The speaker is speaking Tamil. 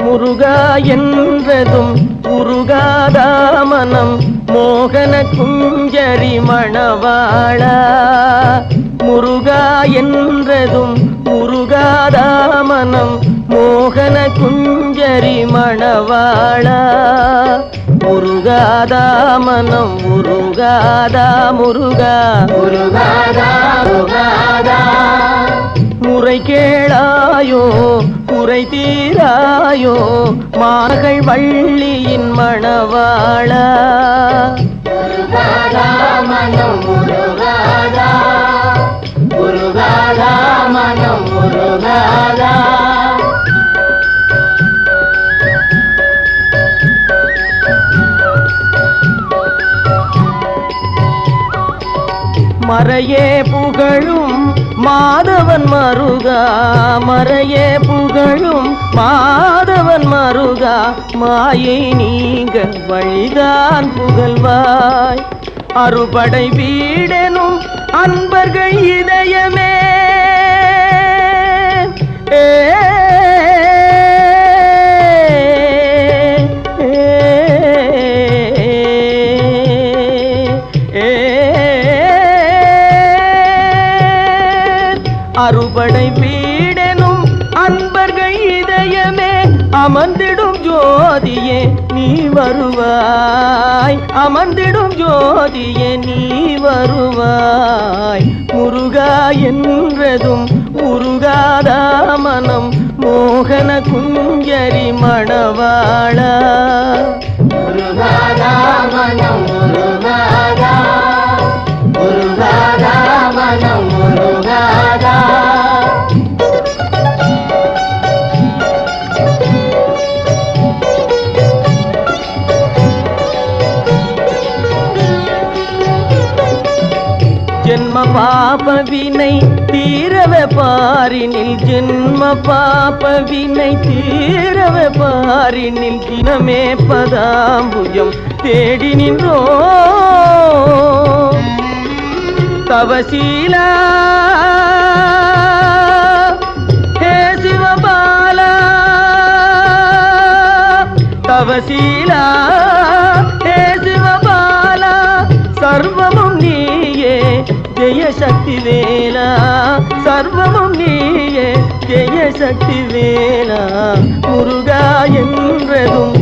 முருகா என்றதும் உருகாதாமனம். மோகன குஞ்சரி மணவாளா முருகா என்றதும் உருகாதாமனம். மோகன குஞ்சரி மணவாளா முருகாதா உருகாதா முருகா. முருகாதா முருகாதா முறை கேளாயோ குறை தீராயோ மார்கள் வள்ளியின் மணவாளா. மறையே புகழும் மாதவன் மருகா மறையே புகழும் மாதவன் மருகா மாயை நீங்க வழிதான் புகழ்வாய். அறுபடை வீடெனும் அன்பர்கள் இதயமே அறுபடை வீடெனும் அன்பர்கள் இதயமே அமர்ந்திடும் ஜோதியே நீ வருவாய். அமர்ந்திடும் ஜோதியே நீ வருவாய். முருகா என்றதும் முருகாதா மனம். மோகன குஞ்சரி மணவாளா. பாபவினை தீரவ பாரினில் ஜென்ம பாபவினை தீரவ பாரினில் தினமே பதாம்புயம் தேடி நின்றோ. தவசீலா. ஹே சிவபாலா. தவசீலா. ஹே சிவபாலா. சர்வமும் ஜெய சக்தி வேலா சர்வமும் நீயே ஜெய சக்தி வேலா முருகா என்றதும்